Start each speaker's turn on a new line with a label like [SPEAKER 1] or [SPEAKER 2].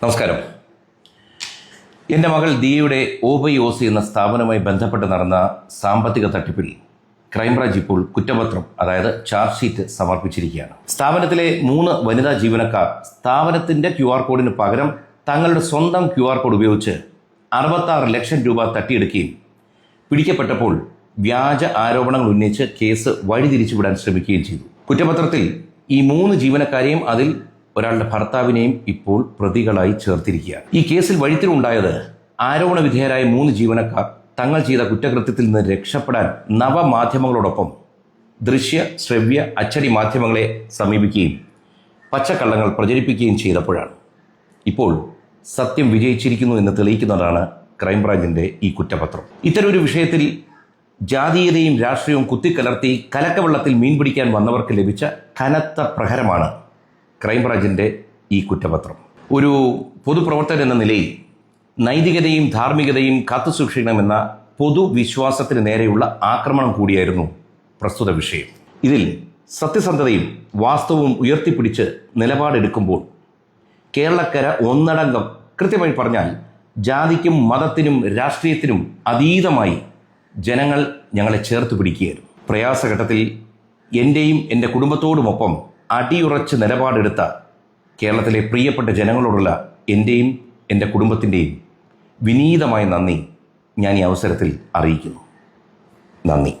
[SPEAKER 1] നമസ്കാരം. എന്റെ മകൾ ദിയയുടെ ഓബൈഒസി എന്ന സ്ഥാപനവുമായി ബന്ധപ്പെട്ട് നടന്ന സാമ്പത്തിക തട്ടിപ്പിൽ ക്രൈംബ്രാഞ്ച് ഇപ്പോൾ കുറ്റപത്രം അതായത് ചാർജ് ഷീറ്റ് സമർപ്പിച്ചിരിക്കുകയാണ്. സ്ഥാപനത്തിലെ മൂന്ന് വനിതാ ജീവനക്കാർ സ്ഥാപനത്തിന്റെ ക്യു ആർ കോഡിന് പകരം തങ്ങളുടെ സ്വന്തം ക്യു ആർ കോഡ് ഉപയോഗിച്ച് അറുപത്താറ് ലക്ഷം രൂപ തട്ടിയെടുക്കുകയും പിടിക്കപ്പെട്ടപ്പോൾ വ്യാജ ആരോപണങ്ങൾ ഉന്നയിച്ച് കേസ് വഴിതിരിച്ചുവിടാൻ ശ്രമിക്കുകയും ചെയ്തു. കുറ്റപത്രത്തിൽ ഈ മൂന്ന് ജീവനക്കാരെയും അതിൽ ഒരാളുടെ ഭർത്താവിനെയും ഇപ്പോൾ പ്രതികളായി ചേർത്തിരിക്കുകയാണ്. ഈ കേസിൽ വഴിത്തിരുണ്ടായത് ആരോപണ വിധേയരായ മൂന്ന് ജീവനക്കാർ തങ്ങൾ ചെയ്ത കുറ്റകൃത്യത്തിൽ നിന്ന് രക്ഷപ്പെടാൻ നവമാധ്യമങ്ങളോടൊപ്പം ദൃശ്യ ശ്രവ്യ അച്ചടി മാധ്യമങ്ങളെ സമീപിക്കുകയും പച്ചക്കള്ളങ്ങൾ പ്രചരിപ്പിക്കുകയും ചെയ്തപ്പോഴാണ്. ഇപ്പോൾ സത്യം വിജയിച്ചിരിക്കുന്നു എന്ന് തെളിയിക്കുന്നതാണ് ക്രൈംബ്രാഞ്ചിന്റെ ഈ കുറ്റപത്രം. ഇത്തരമൊരു വിഷയത്തിൽ ജാതീയതയും രാഷ്ട്രീയവും കുത്തിക്കലർത്തി കലക്കവെള്ളത്തിൽ മീൻ പിടിക്കാൻ വന്നവർക്ക് ലഭിച്ച കനത്ത പ്രഹരമാണ് ക്രൈംബ്രാഞ്ചിന്റെ ഈ കുറ്റപത്രം. ഒരു പൊതുപ്രവർത്തകൻ എന്ന നിലയിൽ നൈതികതയും ധാർമ്മികതയും കാത്തുസൂക്ഷിക്കണമെന്ന പൊതുവിശ്വാസത്തിന് നേരെയുള്ള ആക്രമണം കൂടിയായിരുന്നു പ്രസ്തുത വിഷയം. ഇതിൽ സത്യസന്ധതയും വാസ്തവവും ഉയർത്തിപ്പിടിച്ച് നിലപാടെടുക്കുമ്പോൾ കേരളക്കര ഒന്നടങ്കം കൃത്യമായി പറഞ്ഞാൽ ജാതിക്കും മതത്തിനും രാഷ്ട്രീയത്തിനും അതീതമായി ജനങ്ങൾ ഞങ്ങളെ ചേർത്ത് പിടിക്കുകയായിരുന്നു. പ്രയാസഘട്ടത്തിൽ എന്റെയും എന്റെ കുടുംബത്തോടുമൊപ്പം അടിയുറച്ച് നിലപാടെടുത്ത കേരളത്തിലെ പ്രിയപ്പെട്ട ജനങ്ങളോടുള്ള എന്റെയും എന്റെ കുടുംബത്തിന്റെയും വിനീതമായ നന്ദി ഞാൻ ഈ അവസരത്തിൽ അറിയിക്കുന്നു. നന്ദി.